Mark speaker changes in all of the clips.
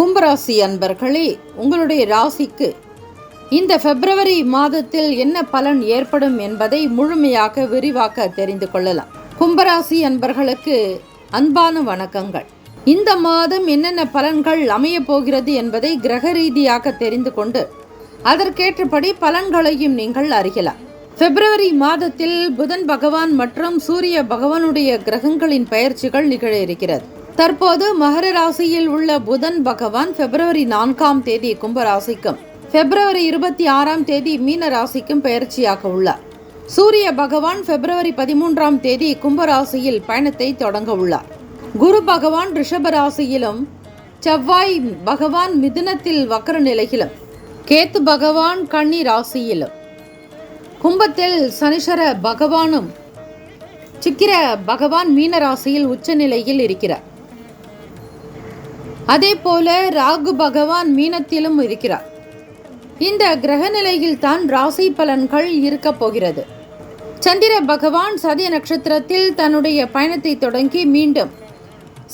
Speaker 1: கும்பராசி அன்பர்களே உங்களுடைய ராசிக்கு இந்த பிப்ரவரி மாதத்தில் என்ன பலன் ஏற்படும் என்பதை முழுமையாக விரிவாக்க தெரிந்து கொள்ளலாம். கும்பராசி அன்பர்களுக்கு அன்பான வணக்கங்கள். இந்த மாதம் என்னென்ன பலன்கள் அமையப் போகிறது என்பதை கிரக ரீதியாக தெரிந்து கொண்டு அதற்கேற்றபடி பலன்களையும் நீங்கள் அறியலாம். பிப்ரவரி மாதத்தில் புதன் பகவான் மற்றும் சூரிய பகவானுடைய கிரகங்களின் பெயர்ச்சிகள் நிகழ இருக்கிறது. தற்போது மகர ராசியில் உள்ள புதன் பகவான் பிப்ரவரி நான்காம் தேதி கும்பராசிக்கும் பிப்ரவரி இருபத்தி ஆறாம் தேதி மீன ராசிக்கும் பெயர்ச்சியாக உள்ளார். சூரிய பகவான் பிப்ரவரி பதிமூன்றாம் தேதி கும்பராசியில் பயணத்தை தொடங்க உள்ளார். குரு பகவான் ரிஷப ராசியிலும் செவ்வாய் பகவான் மிதுனத்தில் வக்கர நிலையிலும் கேத்து பகவான் கன்னி ராசியிலும் கும்பத்தில் சனிஷர பகவானும் சிக்கிர பகவான் மீன ராசியில் உச்சநிலையில் இருக்கிறார். அதே போல ராகு பகவான் மீனத்திலும் இருக்கிறார். இந்த கிரக நிலையில் தான் ராசி பலன்கள் இருக்கப் போகிறது. சந்திர பகவான் சதிய நட்சத்திரத்தில் தன்னுடைய பயணத்தை தொடங்கி மீண்டும்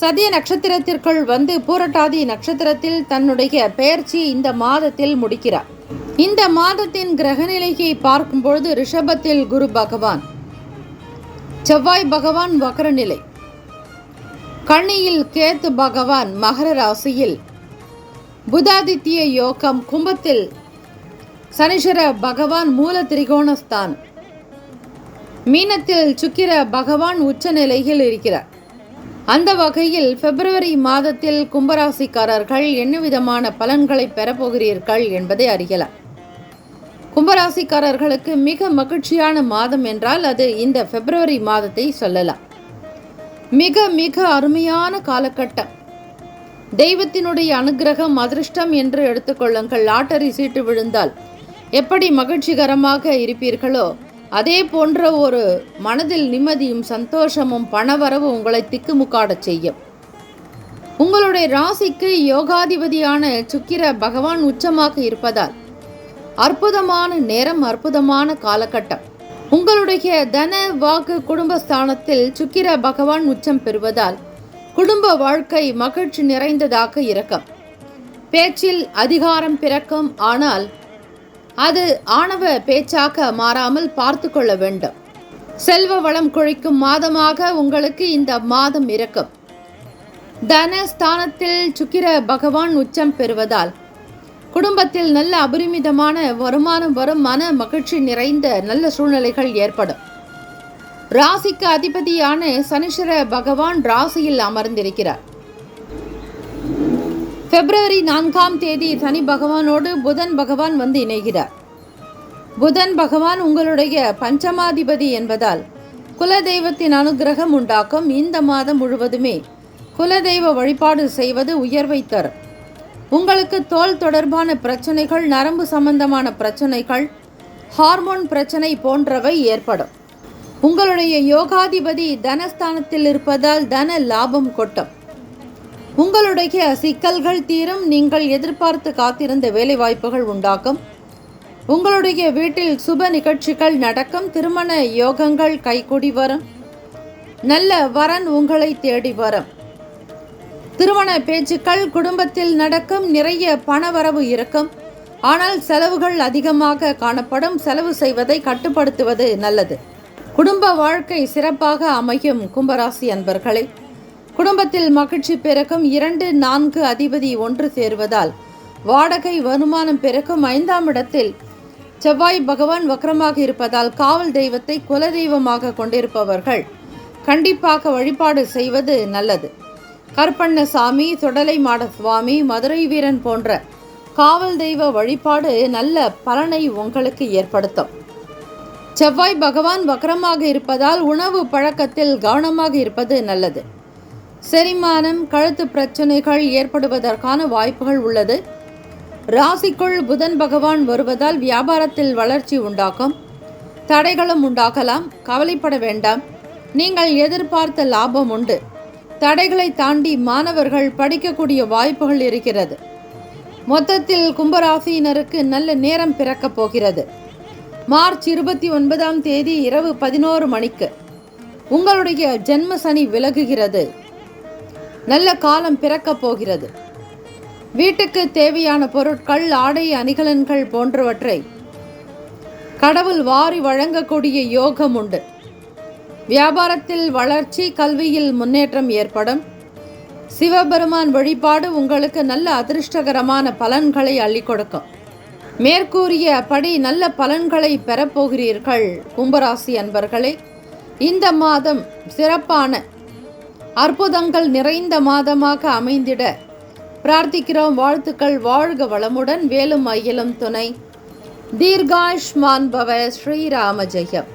Speaker 1: சதிய நட்சத்திரத்திற்குள் வந்து பூரட்டாதி நட்சத்திரத்தில் தன்னுடைய பெயர்ச்சி இந்த மாதத்தில் முடிக்கிறார். இந்த மாதத்தின் கிரகநிலையை பார்க்கும் பொழுது ரிஷபத்தில் குரு பகவான் செவ்வாய் பகவான் வக்கரநிலை கண்ணியில் கேத்து பகவான் மகர ராசியில் புதாதித்ய யோகம் கும்பத்தில் சனிஷர பகவான் மூல திரிகோணஸ்தான். மீனத்தில் சுக்கிர பகவான் உச்ச நிலையில் இருக்கிறார். அந்த வகையில் பிப்ரவரி மாதத்தில் கும்பராசிக்காரர்கள் என்ன விதமான பலன்களை பெறப்போகிறீர்கள் என்பதை அறியலாம். கும்பராசிக்காரர்களுக்கு மிக மகிழ்ச்சியான மாதம் என்றால் அது இந்த பிப்ரவரி மாதத்தை சொல்லலாம். மிக மிக அருமையான காலகட்டம். தெய்வத்தினுடைய அனுகிரகம் அதிர்ஷ்டம் என்று எடுத்துக்கொள்ளுங்கள் லாட்டரி சீட்டு விழுந்தால் எப்படி மகிழ்ச்சிகரமாக இருப்பீர்களோ அதே போன்ற ஒரு மனதில் நிம்மதியும் சந்தோஷமும் பணவரவு உங்களை திக்குமுக்காடச் செய்யும். உங்களுடைய ராசிக்கு யோகாதிபதியான சுக்கிர பகவான் உச்சமாக இருப்பதால் அற்புதமான நேரம் அற்புதமான காலகட்டம். உங்களுடைய தன வாக்கு குடும்பஸ்தானத்தில் சுக்கிர பகவான் உச்சம் பெறுவதால் குடும்ப வாழ்க்கை மகிழ்ச்சி நிறைந்ததாக இருக்கும். பேச்சில் அதிகாரம் பிறக்கும் ஆனால் அது ஆணவ பேச்சாக மாறாமல் பார்த்து கொள்ள வேண்டும். செல்வ வளம் குழிக்கும் மாதமாக உங்களுக்கு இந்த மாதம் இருக்கும். தன ஸ்தானத்தில் சுக்கிர பகவான் உச்சம் பெறுவதால் குடும்பத்தில் நல்ல அபரிமிதமான வருமானம் வரும் மன மகிழ்ச்சி நிறைந்த நல்ல சூழ்நிலைகள் ஏற்படும். ராசிக்கு அதிபதியான சனிஸ்வர பகவான் ராசியில் அமர்ந்திருக்கிறார். பிப்ரவரி நான்காம் தேதி சனி பகவானோடு புதன் பகவான் வந்து இணைகிறார். புதன் பகவான் உங்களுடைய பஞ்சமாதிபதி என்பதால் குலதெய்வத்தின் அனுகிரகம் உண்டாக்கும். இந்த மாதம் முழுவதுமே குலதெய்வ வழிபாடு செய்வது உயர்வை தரும். உங்களுக்கு தோல் தொடர்பான பிரச்சனைகள் நரம்பு சம்பந்தமான பிரச்சனைகள் ஹார்மோன் பிரச்சனை போன்றவை ஏற்படும். உங்களுடைய யோகாதிபதி தனஸ்தானத்தில் இருப்பதால் தன லாபம் கொட்டும். உங்களுடைய சிக்கல்கள் தீரும் நீங்கள் எதிர்பார்த்து காத்திருந்த வேலைவாய்ப்புகள் உண்டாகும். உங்களுடைய வீட்டில் சுப நிகழ்ச்சிகள் நடக்கும் திருமண யோகங்கள் கைகூடி வரும். நல்ல வரன் உங்களை தேடி வரும். திருமண பேச்சுக்கள் குடும்பத்தில் நடக்கும் நிறைய பணவரவு இருக்கும். ஆனால் செலவுகள் அதிகமாக காணப்படும். செலவு செய்வதை கட்டுப்படுத்துவது நல்லது. குடும்ப வாழ்க்கை சிறப்பாக அமையும் கும்பராசி அன்பர்களே. குடும்பத்தில் மகிழ்ச்சி பிறக்கும் இரண்டு நான்கு அதிபதி ஒன்று சேருவதால் வாடகை வருமானம் பிறக்கும் ஐந்தாம் இடத்தில் செவ்வாய் பகவான் வக்ரமாக இருப்பதால் காவல் தெய்வத்தை குலதெய்வமாக கொண்டிருப்பவர்கள் கண்டிப்பாக வழிபாடு செய்வது நல்லது. கருப்பண்ணசாமி தொடலை மாட சுவாமி மதுரை வீரன் போன்ற காவல் தெய்வ வழிபாடு நல்ல பலனை உங்களுக்கு ஏற்படுத்தும். செவ்வாய் பகவான் வக்ரமாக இருப்பதால் உணவு பழக்கத்தில் கவனமாக இருப்பது நல்லது. செரிமானம் கழுத்து பிரச்சனைகள் ஏற்படுவதற்கான வாய்ப்புகள் உள்ளது. ராசிக்குள் புதன் பகவான் வருவதால் வியாபாரத்தில் வளர்ச்சி உண்டாக்கும். தடைகளும் உண்டாகலாம். கவலைப்பட வேண்டாம். நீங்கள் எதிர்பார்த்த லாபம் உண்டு. தடைகளை தாண்டி மாணவர்கள் படிக்கக்கூடிய வாய்ப்புகள் இருக்கிறது. மொத்தத்தில் கும்பராசியினருக்கு நல்ல நேரம் பிறக்கப் போகிறது. மார்ச் இருபத்தி ஒன்பதாம் தேதி இரவு பதினோரு மணிக்கு உங்களுடைய ஜென்ம சனி விலகுகிறது. நல்ல காலம் பிறக்கப் போகிறது. வீட்டுக்கு தேவையான பொருட்கள் ஆடை அணிகலன்கள் போன்றவற்றை கடவுள் வாரி வழங்கக்கூடிய யோகம் உண்டு. வியாபாரத்தில் வளர்ச்சி கல்வியில் முன்னேற்றம் ஏற்படும். சிவபெருமான் வழிபாடு உங்களுக்கு நல்ல அதிர்ஷ்டகரமான பலன்களை அள்ளி கொடுக்கும். மேற்கூறிய படி நல்ல பலன்களை பெறப்போகிறீர்கள் கும்பராசி அன்பர்களே. இந்த மாதம் சிறப்பான அற்புதங்கள் நிறைந்த மாதமாக அமைந்திட பிரார்த்திக்கிறோம். வாழ்த்துக்கள் வாழ்க வளமுடன் வேலும் அயிலும் துணை. தீர்காஷ்மான் பவ ஸ்ரீராம ஜெயம்.